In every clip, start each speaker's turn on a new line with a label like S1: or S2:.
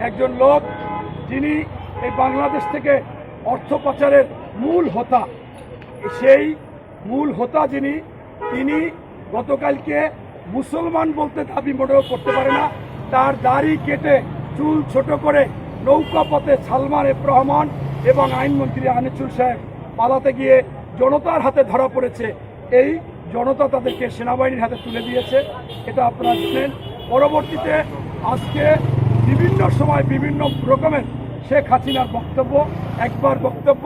S1: একজন লোক যিনি এই বাংলাদেশ থেকে অর্থ পাচারের মূল হোতা। সেই মূল হোতা যিনি, তিনি গতকালকে মুসলমান বলতে দাবি মোটেও করতে পারে না। তার দাড়ি কেটে চুল ছোট করে নৌকা পথে সালমান এফ রহমান এবং আইনমন্ত্রী আনিসুল সাহেব পালাতে গিয়ে জনতার হাতে ধরা পড়েছে। এই জনতা তাদেরকে সেনাবাহিনীর হাতে তুলে দিয়েছে। এটা আপনারা জানেন। পরবর্তীতে আজকে বিভিন্ন সময় বিভিন্ন রকমের শেখ হাসিনার বক্তব্য, একবার বক্তব্য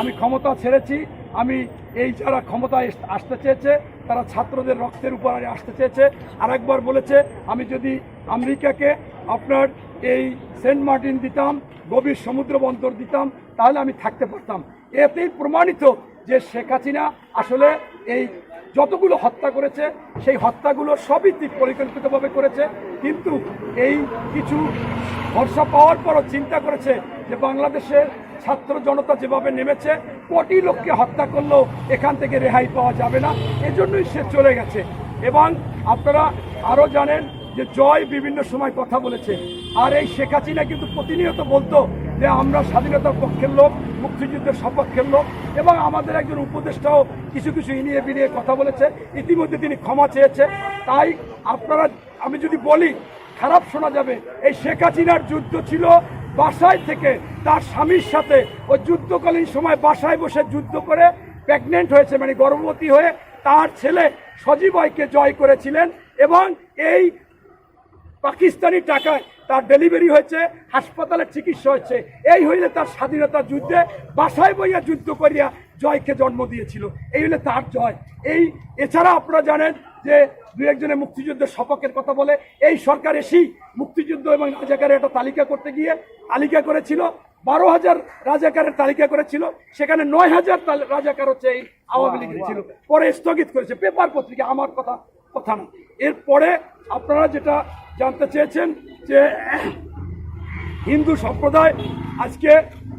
S1: আমি ক্ষমতা ছেড়েছি, আমি এই যারা ক্ষমতায় আসতে চেয়েছে, তারা ছাত্রদের রক্তের উপর আসতে চেয়েছে। আর একবার বলেছে, আমি যদি আমেরিকাকে আপনার এই সেন্ট মার্টিন দিতাম, গভীর সমুদ্র বন্দর দিতাম, তাহলে আমি থাকতে পারতাম। এতেই প্রমাণিত যে শেখ হাসিনা আসলে এই যতগুলো হত্যা করেছে, সেই হত্যাগুলো সবই পরিকল্পিতভাবে করেছে। কিন্তু এই কিছু ভরসা পাওয়ার পরও চিন্তা করেছে যে বাংলাদেশের ছাত্র জনতা যেভাবে নেমেছে, কোটি লোককে হত্যা করলেও এখান থেকে রেহাই পাওয়া যাবে না। এজন্যই সে চলে গেছে। এবং আপনারা আরও জানেন যে জয় বিভিন্ন সময় কথা বলেছে। আর এই শেখ হাসিনা কিন্তু প্রতিনিয়ত বলতো যে আমরা স্বাধীনতার পক্ষের লোক, মুক্তিযুদ্ধের সপক্ষের লোক এবং আমাদের একজন উপদেষ্টাও কিছু কিছু ইনিয়ে বিনিয়ে কথা বলেছে। ইতিমধ্যে তিনি ক্ষমা চেয়েছে। তাই আপনারা, আমি যদি বলি, খারাপ শোনা যাবে। এই শেখ হাসিনার যুদ্ধ ছিল বাসায় থেকে। তার স্বামীর সাথে ও যুদ্ধকালীন সময় বাসায় বসে যুদ্ধ করে প্রেগনেন্ট হয়েছে মানে গর্ভবতী হয়ে তার ছেলে সজীবয়কে জয় করেছিলেন এবং এই পাকিস্তানি টাকায় তার ডেলিভারি হয়েছে হাসপাতালে চিকিৎসা হয়েছে এই হইলে তার স্বাধীনতা যুদ্ধে বাসায় বইয়া যুদ্ধ করিয়া জয়কে জন্ম দিয়েছিল। এই হইলে তার জয়। এই, এছাড়া আপনারা জানেন যে দু একজনের মুক্তিযুদ্ধের সপক্ষের কথা বলে, এই সরকার এসেই মুক্তিযুদ্ধ এবং রাজাকারের একটা তালিকা করতে গিয়ে তালিকা করেছিল। বারো হাজার রাজাকারের তালিকা করেছিল। সেখানে নয় হাজার রাজাকার হচ্ছে এই আওয়ামী লীগের ছিল। পরে স্থগিত করেছে। পেপার পত্রিকা, আমার কথা কথা না। এরপরে আপনারা যেটা জানতে চেয়েছেন যে হিন্দু সম্প্রদায় আজকে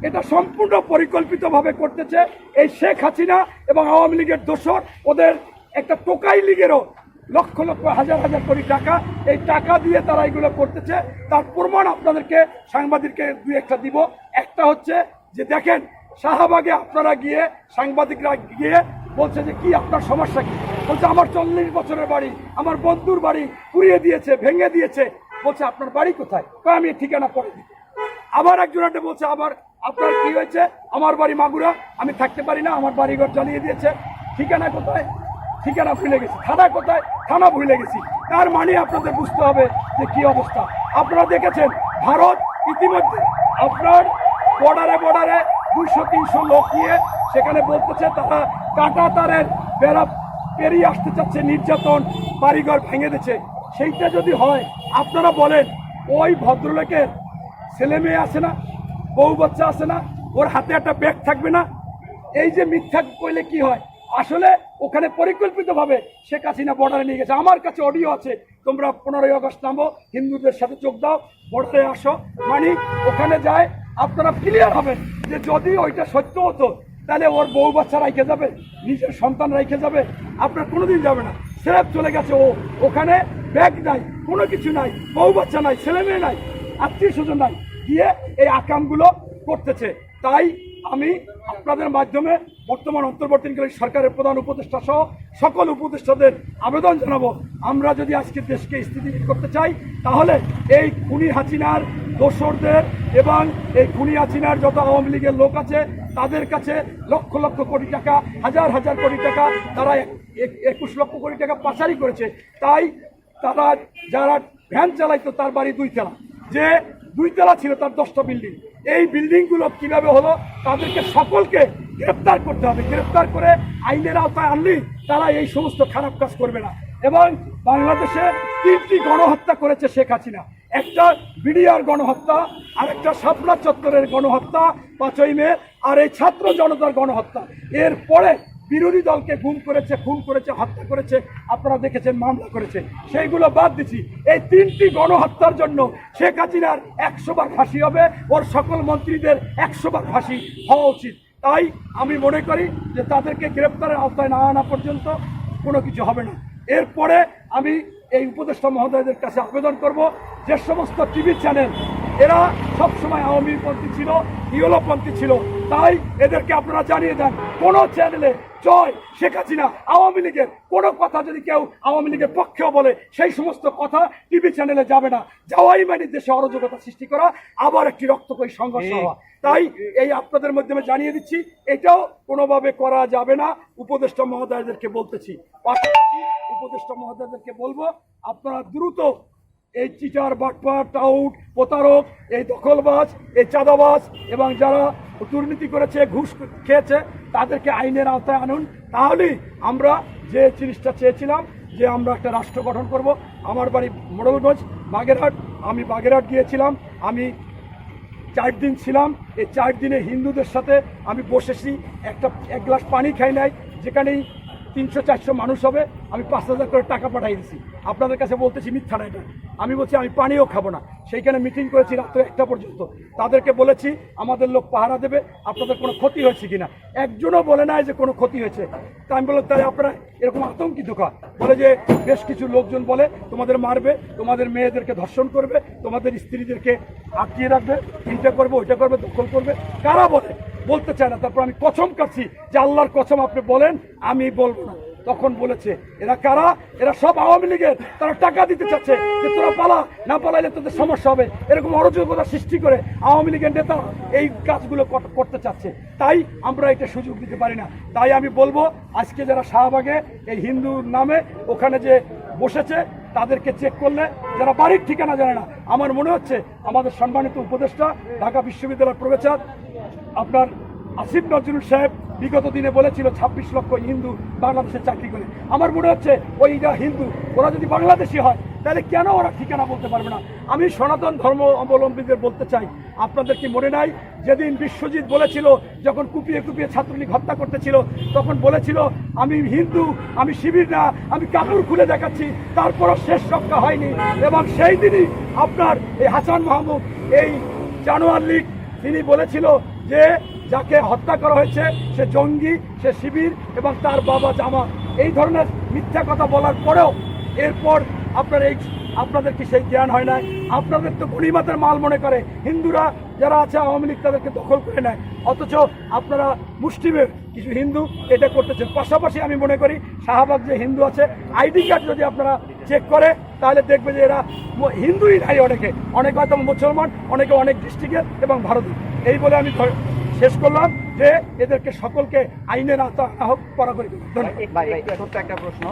S1: এটা সম্পূর্ণ পরিকল্পিতভাবে করতেছে এই শেখ হাসিনা এবং আওয়ামী লীগের দোসর ওদের একটা টোকাই লীগেরও লক্ষ লক্ষ, হাজার হাজার কোটি টাকা। এই টাকা দিয়ে তারা এগুলো করতেছে। তার প্রমাণ আপনাদেরকে, সাংবাদিককে দুই একটা দিব। একটা হচ্ছে যে দেখেন, শাহবাগে আপনারা গিয়ে, সাংবাদিকরা গিয়ে বলছে যে কি আপনার সমস্যা কি? বলছে, আমার চল্লিশ বছরের বাড়ি, আমার বন্ধুর বাড়ি পুড়িয়ে দিয়েছে, ভেঙে দিয়েছে। বলছে, আপনার বাড়ি কোথায়? আমি ঠিকানা পরে দিই। আবার একজন একটা বলছে, আবার, আপনার কি হয়েছে? আমার বাড়ি মাগুরা, আমি থাকতে পারি না, আমার বাড়িঘর জ্বালিয়ে দিয়েছে। ঠিকানা কোথায়? ঠিকানা ভুলে গেছি। থানা কোথায়? থানা ভুলে গেছি। তার মানে আপনাদের বুঝতে হবে যে কি অবস্থা। আপনারা দেখেছেন, ভারত ইতিমধ্যে আপনার বর্ডারে বর্ডারে দুইশো, তিনশো লোক নিয়ে সেখানে বলতেছে, তারা কাটা তারের বেড়া পেরিয়ে আসতে চাচ্ছে নির্যাতন, বাড়িঘর ভেঙে দিচ্ছে। সেইটা যদি হয়, আপনারা বলেন, ওই ভদ্রলোকের ছেলে মেয়ে আছে না, বউ বাচ্চা আছে না, ওর হাতে একটা ব্যাগ থাকবে না? এই যে মিথ্যা কইলে কি হয়? আসলে ওখানে পরিকল্পিতভাবে শেখ হাসিনা বর্ডারে নিয়ে গেছে। আমার কাছে অডিও আছে। তোমরা পনেরোই আগস্ট নামো, হিন্দুদের সাথে যোগ দাও বর্ডারে আসো। মানে ওখানে যায়, আপনারা ক্লিয়ার হবেন যে যদি ওইটা সত্য হতো তাহলে ওর বউ বাচ্চা রাইখে যাবে, নিজের সন্তান রাইখে যাবে, আপনার কোনোদিন যাবে না। সেরেপ চলে গেছে ও, ওখানে ব্যাগ নাই, কোনো কিছু নাই, বউ বাচ্চা নাই, ছেলে মেয়ে নাই, আত্মীয় স্বজন নাই, গিয়ে এই আকামগুলো করতেছে। তাই আমি আপনাদের মাধ্যমে বর্তমান অন্তর্বর্তীকালীন সরকারের প্রধান উপদেষ্টা সহ সকল উপদেষ্টাদের আবেদন জানাব। আমরা যদি আজকে দেশকে স্থিতিশীল করতে চাই, তাহলে এই খুনি হাসিনার দোসরদের এবং এই খুনি হাসিনার যত আওয়ামী লীগের লোক আছে তাদের কাছে লক্ষ লক্ষ কোটি টাকা, হাজার হাজার কোটি টাকা, তারা এক- এক- একুশ লক্ষ কোটি টাকা পাচারি করেছে। তাই তারা যারা ভ্যান চালাইতো তার বাড়ি দুই তলা যে দুই তলা ছিল তার দশটা বিল্ডিং। এই বিল্ডিংগুলো কীভাবে হলো? তাদেরকে সকলকে গ্রেপ্তার করতে হবে। গ্রেপ্তার করে আইনের আওতায় আনলেই তারা এই সমস্ত খারাপ কাজ করবে না। এবং বাংলাদেশে তিনটি গণহত্যা করেছে শেখ হাসিনা। একটা বিডিআর গণহত্যা আর একটা শাপলা চত্বরের গণহত্যা পাঁচই মে, আর এই ছাত্র জনতার গণহত্যা। এরপরে বিরোধী দলকে গুম করেছে, খুন করেছে, হত্যা করেছে, আপনারা দেখেছেন, মামলা করেছে। সেইগুলো বাদ দিছি। এই তিনটি গণহত্যার জন্য শেখ হাসিনার একশো বার ফাঁসি হবে, ওর সকল মন্ত্রীদের একশো বার ফাঁসি হওয়া উচিত। তাই আমি মনে করি যে তাদেরকে গ্রেপ্তারের আওতায় না আনা পর্যন্ত কোনো কিছু হবে না। এরপরে আমি এই উপদেষ্টা মহোদয়দের কাছে আবেদন করব। যে সমস্ত টিভি চ্যানেল, এরা সবসময় আওয়ামী পন্থী ছিল ইউরোপন্থী ছিল তাই এদেরকে আপনারা জানিয়ে দেন কোন চ্যানেলে জয় শেখ হাসিনা আওয়ামী লীগের কোনো কথা যদি কেউ আওয়ামী লীগের পক্ষেও বলে সেই সমস্ত কথা টিভি চ্যানেলে যাবে না। যাওয়াই মানে দেশে অরাজকতা সৃষ্টি করা আবার একটি রক্তকয়ী সংঘর্ষ হওয়া। তাই এই আপনাদের মাধ্যমে জানিয়ে দিচ্ছি এটাও কোনোভাবে করা যাবে না। উপদেষ্টা মহোদয়দেরকে বলতেছি উপদেষ্টা মহোদয়দেরকে বলব আপনারা দ্রুত এই চিটার বাটপার টাউট প্রতারক, এই দখলবাজ, এই চাঁদাবাজ এবং যারা দুর্নীতি করেছে, ঘুষ খেয়েছে, তাদেরকে আইনের আওতায় আনুন। তাহলেই আমরা যে জিনিসটা চেয়েছিলাম, যে আমরা একটা রাষ্ট্র গঠন করব, আমার বাড়ি মোড়লগঞ্জ, বাগেরহাট। আমি বাগেরহাট গিয়েছিলাম, আমি চার দিন ছিলাম। এই চার দিনে হিন্দুদের সাথে আমি বসেছি, একটা, এক গ্লাস পানি খাই নাই, যেখানেই তিনশো, চারশো মানুষ হবে, আমি পাঁচ হাজার করে টাকা পাঠাই দিছি। আপনাদের কাছে বলতেছি মিথ্যা না এটা। আমি বলছি, আমি পানিও খাব না। সেইখানে মিটিং করেছি রাত্রে একটা পর্যন্ত। তাদেরকে বলেছি, আমাদের লোক পাহারা দেবে, আপনাদের কোনো ক্ষতি হয়েছে কিনা? একজনও বলে নাই যে কোনো ক্ষতি হয়েছে। তা আমি বললাম তাই আপনারা এরকম আতঙ্কিত কার? বলে যে, বেশ কিছু লোকজন বলে, তোমাদের মারবে, তোমাদের মেয়েদেরকে ধর্ষণ করবে, তোমাদের স্ত্রীদেরকে আটকিয়ে রাখবে এইটা করবে, ওইটা করবে, দখল করবে। কারা বলে? বলতে চায় না, তারপর আমি কসম কাটছি যে আল্লাহর কসম আপনি বলেন, আমি বলব না। তখন বলেছে, এরা কারা? এরা সব আওয়ামী লীগের। তারা টাকা দিতে চাচ্ছে যে তোরা পালা, না পালাইলে তোদের সমস্যা হবে। এরকম অরাজকতা সৃষ্টি করে আওয়ামী লীগের নেতা এই কাজগুলো করতে চাচ্ছে। তাই আমরা এটা সুযোগ দিতে পারি না। তাই আমি বলব, আজকে যারা শাহবাগে এই হিন্দুর নামে ওখানে যে বসেছে, তাদেরকে চেক করলে, যারা বাড়ির ঠিকানা জানে না, আমার মনে হচ্ছে আমাদের সম্মানিত উপদেষ্টা, ঢাকা বিশ্ববিদ্যালয়ের প্রফেসর আপনার আসিফ নজরুল সাহেব বিগত দিনে বলেছিল ছাব্বিশ লক্ষ হিন্দু বাংলাদেশে চাকরি করে। আমার মনে হচ্ছে ওইটা হিন্দু, ওরা যদি বাংলাদেশি হয়, তাহলে কেন ওরা ঠিকানা বলতে পারবে না? আমি সনাতন ধর্ম অবলম্বীদের বলতে চাই, আপনাদের কি মনে নাই? যেদিন বিশ্বজিৎ বলেছিল, যখন কুপিয়ে কুপিয়ে ছাত্রলীগ হত্যা করতেছিল, তখন বলেছিল, আমি হিন্দু, আমি শিবির না, আমি কাপড় খুলে দেখাচ্ছি, তারপরও শেষ রক্ষা হয়নি। এবং সেই দিনই আপনার এই হাসান মাহমুদ, এই জানোয়ার লীগ, তিনি বলেছিল যে যাকে হত্যা করা হয়েছে, সে জঙ্গি, সে শিবির এবং তার বাবা জামা। এই ধরনের মিথ্যা কথা বলার পরেও এরপর আপনার এই আপনাদের কি সেই জ্ঞান হয় না আপনাদের তো গণিমাতের মাল মনে করে। হিন্দুরা যারা আছে, আওয়ামী লীগ তাদেরকে দখল করে নেয়। অথচ আপনারা মুষ্টিমের কিছু হিন্দু এটা করতেছেন। পাশাপাশি আমি মনে করি, শাহবাগ যে হিন্দু আছে, আইডি কার্ড যদি আপনারা চেক করে, তাহলে দেখবে যে এরা হিন্দুই নাই অনেকে। অনেকে হয়তো মুসলমান, অনেকে অনেক ডিস্ট্রিক্টের এবং ভারতীয়। এই বলে আমি শেষ করলাম যে এদেরকে সকলকে আইনের আওতা করা করে ধন্যবাদ।
S2: একটা প্রশ্ন।